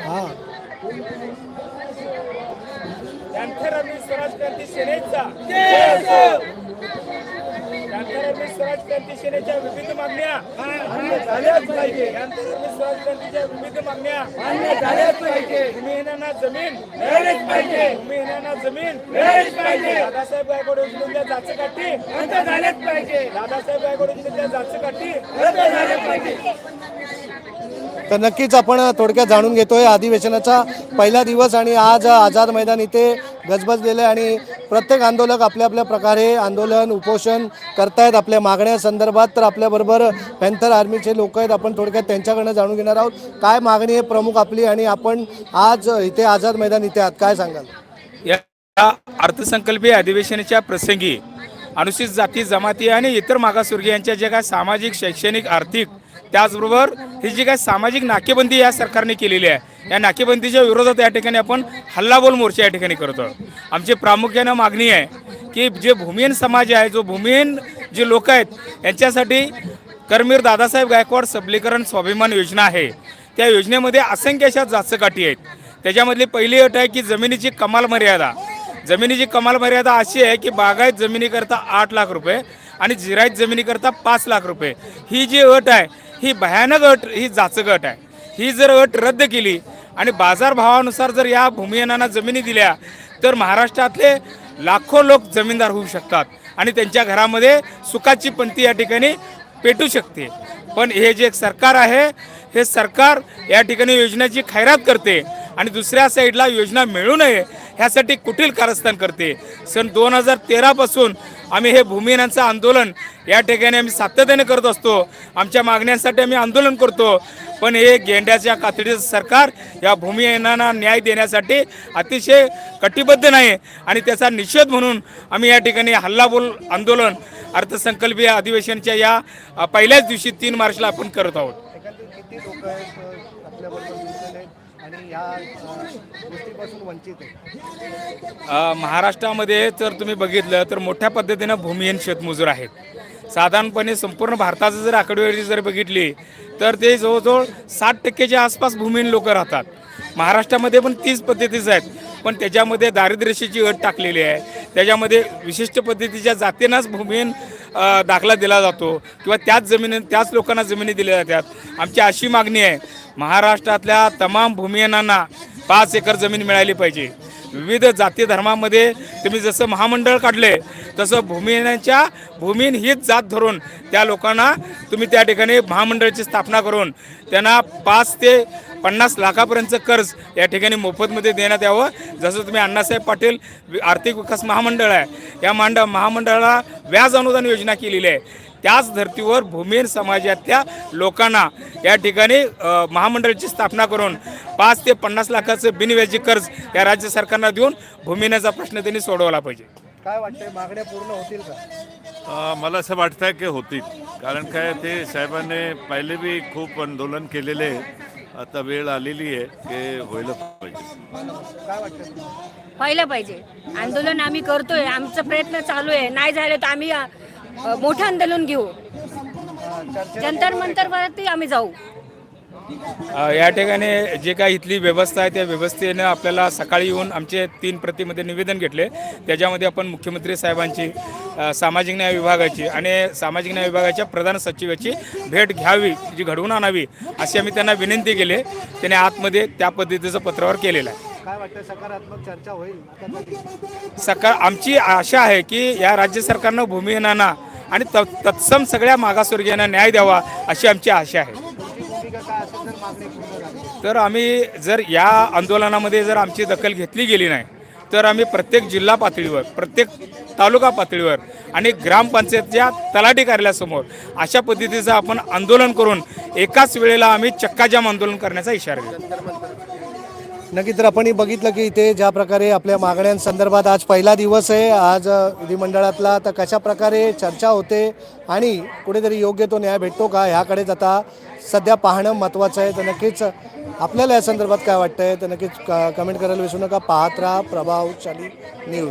हा त्यांथरमी स्वराज क्रांती सेनेचा त्यांथरमी स्वराज क्रांती सेनेच्या विविध मागण्या मान्य झाल्याच पाहिजे. त्यांथरमी स्वराज क्रांतीच्या विविध मागण्या मान्य झाल्याच पाहिजे. भूमिहीनांना जमीन मिळालीच पाहिजे. भूमिहीनांना जमीन मिळालीच पाहिजे. दादासाहेब गायकवाड योजनेच्या जाचकाठी रद्द झाल्याच पाहिजे. दादासाहेब गायकवाड योजनेच्या जाचकाठी रद्द झाल्याच पाहिजे. तर नक्कीच आपण थोडक्यात जाणून घेतोय. अधिवेशनाचा पहिला दिवस आणि आज आझाद मैदान इथे गजबजलेलं आहे आणि प्रत्येक आंदोलक आपल्या आपल्या प्रकारे आंदोलन उपोषण करतायत आपल्या मागण्या संदर्भात. तर आपल्याबरोबर पॅन्थर आर्मीचे लोक आहेत. आपण थोडक्यात त्यांच्याकडनं जाणून घेणार आहोत. काय मागणी आहे प्रमुख आपली आणि आपण आज इथे आझाद मैदान इथे आहात. काय सांगाल? या अर्थसंकल्पीय अधिवेशनाच्या प्रसंगी अनुसूचित जाती जमाती आणि इतर मागासवर्गीयांच्या जे काय सामाजिक शैक्षणिक आर्थिक त्याचबरोबर ही जी काय सामाजिक नाकेबंदी या सरकारने केलेली आहे या नाकेबंदीच्या विरोधात या ठिकाणी आपण हल्लाबोल मोर्चा या ठिकाणी करतो. आमची प्रामुख्यानं मागणी आहे की जे भूमिहीन समाज आहे जो भूमिहीन जे लोक आहेत यांच्यासाठी करमीर दादासाहेब गायकवाड सबलीकरण स्वाभिमान योजना आहे. त्या योजनेमध्ये असंख्य अशा जाचकाठी आहेत. त्याच्यामधली पहिली अट आहे की जमिनीची कमाल मर्यादा. जमिनीची कमाल मर्यादा अशी आहे की बागायत जमिनीकरता आठ लाख रुपये आणि जिरायत जमिनीकरता पाच लाख रुपये. ही जी अट आहे ही भयानक अट ही जाचक गट आहे. ही जर अट रद्द केली आणि बाजारभावानुसार जर या भूमिहीनांना जमिनी दिल्या तर महाराष्ट्रातले लाखो लोक जमीनदार होऊ शकतात आणि त्यांच्या घरामध्ये सुखाची पंथी या ठिकाणी पेटू शकते. पण हे जे सरकार आहे हे सरकार या ठिकाणी योजनेची खैरात करते आणि दुसऱ्या साईडला योजना मिळू नये ह्यासाठी कुटील कारस्थान करते. सन दोन हजार तेरापासून आम्ही हे भूमिहीनांचं आंदोलन या ठिकाणी आम्ही सातत्याने करत असतो. आमच्या मागण्यांसाठी आम्ही आंदोलन करतो. पण हे गेंड्याच्या कातडीचं सरकार या भूमिहीनांना न्याय देण्यासाठी अतिशय कटिबद्ध नाही आणि त्याचा निषेध म्हणून आम्ही या ठिकाणी हल्लाबोल आंदोलन अर्थसंकल्पीय अधिवेशनाच्या या पहिल्याच दिवशी तीन मार्चला आपण करत आहोत? आणि या गोष्टीपासून वंचित आहे. महाराष्ट्रामध्ये जर तुम्ही बघितलं तर मोठ्या पद्धतीनं भूमिहीन शेतमजूर आहेत. साधारणपणे संपूर्ण भारताचं जर आकडेवारी जर बघितली तर ते जवळजवळ साठ टक्केच्या आसपास भूमिहीन लोक राहतात. महाराष्ट्रामध्ये पण तीच पद्धतीच आहेत. पण त्याच्यामध्ये दारिद्र्यशीची अट टाकलेली आहे. त्याच्यामध्ये विशिष्ट पद्धतीच्या जातींनाच भूमीन दाखला दिला जातो किंवा त्याच जमिनी त्याच लोकांना जमिनी दिल्या जातात. आमची अशी मागणी आहे महाराष्ट्रातल्या तमाम भूमिहीनांना पाच एकर जमीन मिळाली पाहिजे. विविध जाती धर्मामध्ये तुम्ही जसं महामंडळ काढले तसं भूमिहीनांच्या भूमीन हीच जात धरून त्या लोकांना तुम्ही त्या ठिकाणी महामंडळाची स्थापना करून त्यांना पाच ते पन्नास लाखापर्यंतचं कर्ज या ठिकाणी मोफतमध्ये देण्यात यावं. जसं तुम्ही अण्णासाहेब पाटील वि- आर्थिक विकास महामंडळ आहे या मांड महामंडळाला व्याज अनुदान योजना केलेली आहे. त्याच धर्तीवर भूमिहीन समाजातल्या लोकांना या ठिकाणी महामंडळाची स्थापना करून पाच ते पन्नास लाखाचं बिनव्याजी कर्ज या राज्य सरकारनं देऊन भूमिहीनाचा प्रश्न त्यांनी सोडवला पाहिजे. काय वाटतंय मागण्या पूर्ण होतील का? अ, मला असं वाटतं की होतील. कारण काय ते साहेबांनी पहिले बी खूप आंदोलन केलेले आहे. आता वेळ आलेली आहे की व्हायला पाहिजे. काय वाटतं व्हायला पाहिजे. आंदोलन आम्ही करतोय. आमचा प्रयत्न चालू आहे. नाही झालं तर आम्ही अ, मोठं आंदोलन घेऊ. जंतर मंतर वरती आम्ही जाऊ. या ठिकाणी जे काय इथली व्यवस्था आहे त्या व्यवस्थेनं आपल्याला सकाळी येऊन आमचे तीन प्रतिमध्ये निवेदन घेतले. त्याच्यामध्ये आपण मुख्यमंत्री साहेबांची सामाजिक न्याय विभागाची आणि सामाजिक न्याय विभागाच्या प्रधान सचिवाची भेट घ्यावी जी घडवून आणावी अशी आम्ही त्यांना विनंती केली. त्याने आतमध्ये त्या पद्धतीचं पत्रावर केलेलं आहे. काय वाटतं सकारात्मक चर्चा होईल? सकाळ आमची आशा आहे की या राज्य सरकारनं भूमिहीनांना आणि त तत्सम सगळ्या मागासवर्गीयांना न्याय द्यावा अशी आमची आशा आहे. तर आम्ही जर या आंदोलनामध्ये जर आमची दखल घेतली गेली नाही तर आम्ही प्रत्येक जिल्हा पातळीवर प्रत्येक तालुका पातळीवर आणि ग्रामपंचायतच्या तलाठी कार्यालयासमोर अशा पद्धतीचं आपण आंदोलन करून एकाच वेळेला आम्ही चक्काजाम आंदोलन करण्याचा इशारा दिला. नक्की तर आपण बघितलं की इथे ज्या प्रकारे आपल्या मागण्यांसंदर्भात आज पहिला दिवस आहे. आज विधिमंडळातला तर कशा प्रकारे चर्चा होते आणि कुठेतरी योग्य तो न्याय भेटतो का ह्याकडेच आता सध्या पाहणं महत्त्वाचं आहे. तर नक्कीच आपल्याला या संदर्भात काय वाटतंय? तर नक्कीच क- कमेंट करायला विसरू नका. पाहत राहा प्रभावशाली न्यूज.